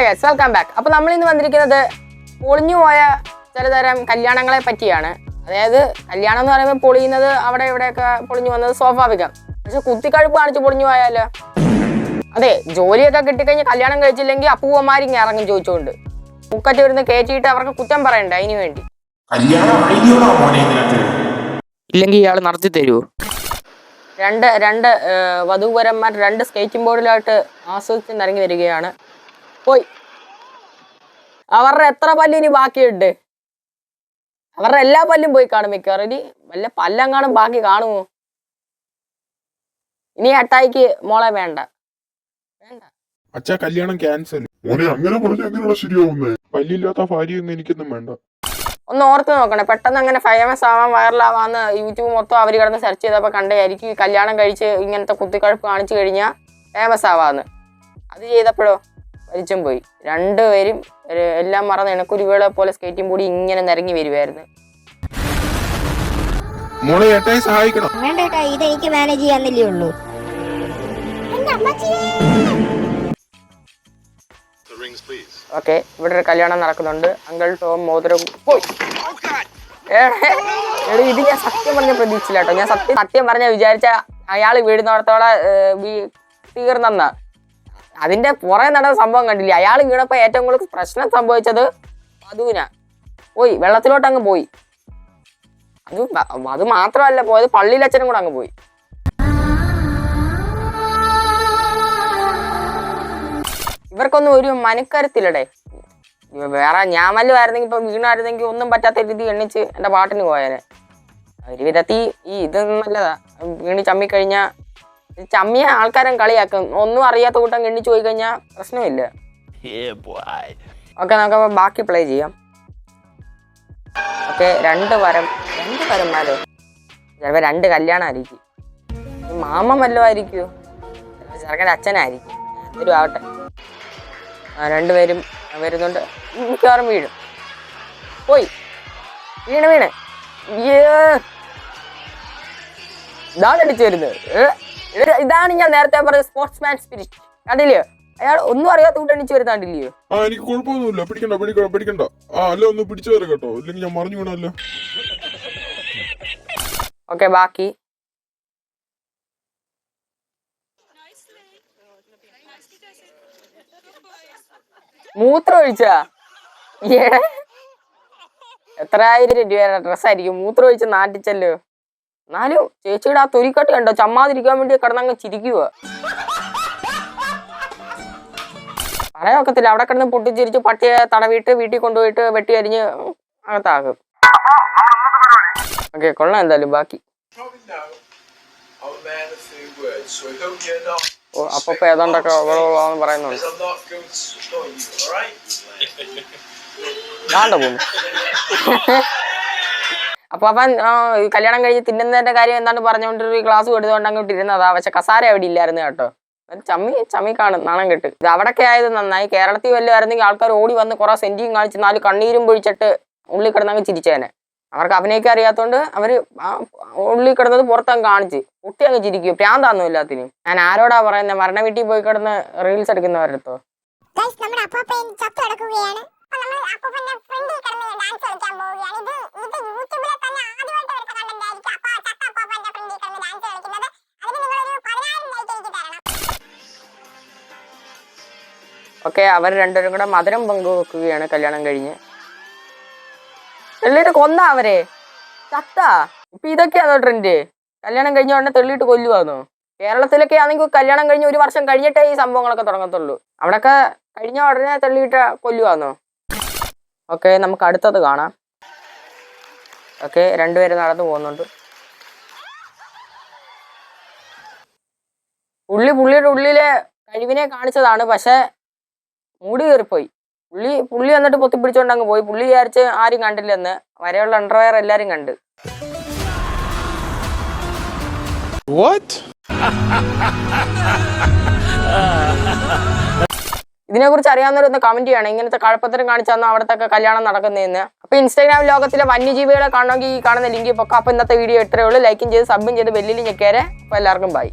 Hi guys welcome back അപ്പോൾ നമ്മൾ ഇന്ന് വന്നിരിക്കുന്നത് പൊളിഞ്ഞു പോയ ചിലതരം കല്യാണങ്ങളെ പറ്റിയാണ്. അതായത് കല്യാണം എന്ന് പറയുമ്പോൾ പൊളിയുന്നത് അവിടെ ഇവിടെയൊക്കെ പൊളിഞ്ഞു വന്നത് സ്വാഭാവികം. പക്ഷെ കുത്തിക്കഴുപ്പ് കാണിച്ച് പൊളിഞ്ഞു പോയാലോ? അതെ ജോലിയൊക്കെ കിട്ടിക്കഴിഞ്ഞ് കല്യാണം കഴിച്ചില്ലെങ്കിൽ അപ്പൂവന്മാരിങ്ങി ഇറങ്ങും ചോദിച്ചുകൊണ്ട് മുക്കറ്റ് വരുന്ന കയറ്റിയിട്ട് അവർക്ക് കുറ്റം പറയണ്ട അതിനു വേണ്ടി. ഇല്ലെങ്കിൽ ഇയാൾ നടത്തി തരുമോ രണ്ട് രണ്ട് വധുപരന്മാർ വധൂവരന്മാർ രണ്ട് സ്കേറ്റിംഗ് ബോർഡിലായിട്ട് ആസ്വദിച്ച് ഇറങ്ങി വരികയാണ്. പോയി. അവരുടെ എത്ര പല്ലിനി ബാക്കിയുണ്ട്? അവരുടെ എല്ലാ പല്ലും പോയി കാണും മിക്കവാറും. ഇനി വല്ല കാണും ബാക്കി കാണുമോ? ഇനി അട്ടായിക്ക് മോളെ വേണ്ട. വേണ്ട. അച്ഛാ കല്യാണം ക്യാൻസൽ മോനെ അങ്ങനെ പറഞ്ഞ പല്ലില്ലാത്ത ഭാര്യയൊന്നും എനിക്കൊന്നും വേണ്ട. ഒന്ന് ഓർത്ത് നോക്കണേ. പെട്ടെന്ന് അങ്ങനെ ഫേമസ് ആവാൻ വൈറൽ വൈറലാവാന്ന് യൂട്യൂബ് മൊത്തം അവർ കിടന്ന് സെർച്ച് ചെയ്തപ്പോൾ കണ്ടായിരിക്കും ഈ കല്യാണം കഴിച്ച് ഇങ്ങനത്തെ കുത്തിക്കഴുപ്പ് കാണിച്ചു കഴിഞ്ഞാൽ ഫേമസ് ആവാന്ന്. അത് ചെയ്തപ്പോഴോ? വലിച്ചും പോയി. രണ്ടുപേരും എല്ലാം മറന്ന് ഇണക്കുരുവികളെ പോലെ സ്കേറ്റിംഗ് ബോർഡ് ഇങ്ങനെ നിരങ്ങി വരുമായിരുന്നു മോളെ ഏട്ടായി സഹായിക്കണം. വേണ്ട ഏട്ടാ ഇതെനിക്ക് മാനേജ് ചെയ്യാന്നില്ലേ ഉള്ളൂ. ഓക്കെ ഇവിടെ ഒരു കല്യാണം നടക്കുന്നുണ്ട്. അങ്കിൾ ടോം മോതിരം. പോയി! ഏടെ, എടി, ഇത് ഞാൻ സത്യം പറഞ്ഞ പ്രതീക്ഷിച്ചില്ല കേട്ടോ. ഞാൻ സത്യം സത്യം പറഞ്ഞ വിചാരിച്ച അയാൾ വീടുന്നോടത്തോടെ തീർന്നെന്നാ. അതിന്റെ പുറകെ നടന്ന സംഭവം കണ്ടില്ലേ? അയാൾ വീണപ്പോ ഏറ്റവും കൂടുതൽ പ്രശ്നം സംഭവിച്ചത് മധുവിന. പോയി വെള്ളത്തിലോട്ട് അങ്ങ് പോയി. അത് അത് മാത്രമല്ല പോയത് പള്ളിയിലച്ഛനും കൂടെ അങ്ങ് പോയി. ഇവർക്കൊന്നും ഒരു മനക്കരുത്തില്ലടേ. വേറെ ഞാൻ വല്ലതും ആയിരുന്നെങ്കിൽ ഇപ്പൊ വീണായിരുന്നെങ്കിൽ ഒന്നും പറ്റാത്ത രീതി എണ്ണിച്ച് എന്റെ പാട്ടിന് പോയേനെ. ഒരു ഈ ഇത് നല്ലതാ. വീണ് ചമ്മി കഴിഞ്ഞാ ചമ്മിയ ആൾക്കാരും കളിയാക്കും. ഒന്നും അറിയാത്ത കൂട്ടം എണ്ണിച്ച് പോയി കഴിഞ്ഞാൽ പ്രശ്നമില്ല. ഓക്കെ നമുക്ക് ബാക്കി പ്ലേ ചെയ്യാം. ഓക്കെ രണ്ട് വരം രണ്ട് വരന്മാരോ. ചിലപ്പോ രണ്ട് കല്യാണമായിരിക്കും ഈ മാമൻ വല്ലതും ആയിരിക്കുമോ ചെറുക്കന്റെ അച്ഛനായിരിക്കും. എന്തൊരു ആവട്ടെ. രണ്ടുപേരും വരുന്നുണ്ട്. മിക്കവാറും വീഴും. പോയി. വീണ് വീണ്. ഏ. ഇതാണ് അടിച്ചു വരുന്നത് ഇതാണ് ഞാൻ നേരത്തെ പറഞ്ഞ സ്പോർട്സ്മാൻ സ്പിരിറ്റ് കണ്ടില്ലേ? അയാൾ ഒന്നും അറിയാത്ത കൂട്ട് അടിച്ചു വരുന്ന കണ്ടില്ലയോ ആ എനിക്ക് കുഴപ്പമൊന്നുമില്ല. പിടിക്കണ്ട പിടിക്കണ്ട പിടിക്കണ്ട. ആ അല്ല ഒന്ന് പിടിച്ചു തരാം കേട്ടോ. ഇല്ലെങ്കിൽ ഞാൻ മറിഞ്ഞു വീണല്ലോ ഓക്കെ ബാക്കി. മൂത്രം ഒഴിച്ചാ? എത്രായിരം രൂപയുടെ ഡ്രസ്സായിരിക്കും മൂത്രം ഒഴിച്ച് നാട്ടിച്ചല്ലോ. എന്നാലും ചേച്ചിയുടെ ആ തൊലിക്കട്ട് കണ്ടോ? ചമ്മാതിരിക്കാൻ വേണ്ടി കിടന്നങ്ങ് ചിരിക്കുക പറയാക്കത്തില്ല അവിടെ കിടന്ന് പൊട്ടിച്ചിരിച്ച് പട്ടിയെ തടവിയിട്ട് വീട്ടിൽ കൊണ്ടുപോയിട്ട് വെട്ടി അരിഞ്ഞ് അകത്താകും ഓക്കെ കൊള്ളാം എന്തായാലും. ബാക്കി. ഓ അപ്പൊ ഏതാണ്ടൊക്കെ അവളോളാന്ന് പറയുന്നുണ്ട്. Because I'm അപ്പൊ അവൻ കല്യാണം കഴിഞ്ഞ് തിന്നുന്നതിന്റെ കാര്യം എന്താണ് പറഞ്ഞുകൊണ്ട് ഒരു ക്ലാസ് കൊടുത്തുകൊണ്ട് അങ്ങോട്ട് ഇരുന്നതാ. പക്ഷെ കസാര അവിടെ ഇല്ലായിരുന്നു കേട്ടോ. ചമ്മി ചമ്മി കാണും നാണം കെട്ട്. ഇത് അവിടൊക്കെ ആയത് നന്നായി. കേരളത്തിൽ വല്ലതുമായിരുന്നെങ്കിൽ ആൾക്കാർ ഓടി വന്ന് കുറെ സെന്റിയും കാണിച്ച് നാല് കണ്ണീരും പൊഴിച്ചിട്ട് ഉള്ളിൽ കിടന്നങ്ങ് ചിരിച്ചേനെ. അവർക്ക് അഭിനയിക്കാൻ അറിയാത്തോണ്ട് അവർ ഉള്ളിൽ കിടന്നത് പുറത്തങ്ങ് കാണിച്ച് കുട്ടി അങ്ങ് ചിരിക്കും. പ്രാന്താന്നും എല്ലാത്തിനും. ഞാൻ ആരോടാ പറയുന്നത് മരണ വീട്ടിൽ പോയി കിടന്ന് റീൽസ് എടുക്കുന്നവരടുത്തോ നമ്മുടെ ചത്തു കിടക്കുകയാണ്. ഒക്കെ അവർ രണ്ടുപേരും കൂടെ മധുരം പങ്കുവെക്കുകയാണ് കല്യാണം കഴിഞ്ഞ്. തെള്ളിയിട്ട് കൊന്ന അവരെ? ചത്ത? ഇപ്പൊ ഇതൊക്കെയാണോ ട്രെൻഡ് കല്യാണം കഴിഞ്ഞ ഉടനെ തെള്ളിയിട്ട് കൊല്ലുവാന്നോ? കേരളത്തിലൊക്കെ ആണെങ്കിൽ കല്യാണം കഴിഞ്ഞ് ഒരു വർഷം കഴിഞ്ഞിട്ടേ ഈ സംഭവങ്ങളൊക്കെ തുടങ്ങത്തുള്ളൂ. അവിടെയൊക്കെ കഴിഞ്ഞ ഉടനെ തെള്ളിയിട്ട് കൊല്ലുവാന്നോ? ഓക്കെ നമുക്ക് അടുത്തത് കാണാം. ഓക്കെ രണ്ടുപേരും നടന്നു പോകുന്നുണ്ട്. പുള്ളി പുള്ളിയുടെ ഉള്ളിലെ കഴിവിനെ കാണിച്ചതാണ് പക്ഷെ മൂടി കയറിപ്പോയി. പുള്ളി പുള്ളി എന്നിട്ട് പൊത്തിപ്പിടിച്ചോണ്ട് അങ്ങ് പോയി. പുള്ളി വിചാരിച്ച് ആരും കണ്ടില്ലെന്ന്. വരെയുള്ള അണ്ടർവെയർ എല്ലാരും കണ്ട്. ഇതിനെക്കുറിച്ച് അറിയാവുന്നവരൊന്ന് കമന്റ് ചെയ്യണം. ഇങ്ങനത്തെ കഴപ്പത്തരം കാണിച്ചാന്ന് അവിടത്തെ കല്യാണം നടക്കുന്നതെന്ന് അപ്പൊ ഇൻസ്റ്റാഗ്രാം ലോകത്തിലെ വന്യജീവികളെ കാണണമെങ്കിൽ ഈ കാണുന്ന ലിങ്ക് പൊക്ക. അപ്പൊ ഇന്നത്തെ വീഡിയോ ഇത്രയേ ഉള്ളൂ. ലൈക്കും ചെയ്ത് സബും ചെയ്ത് ബെല്ലിൽ ഞെക്കേരെ അപ്പൊ എല്ലാവർക്കും ബൈ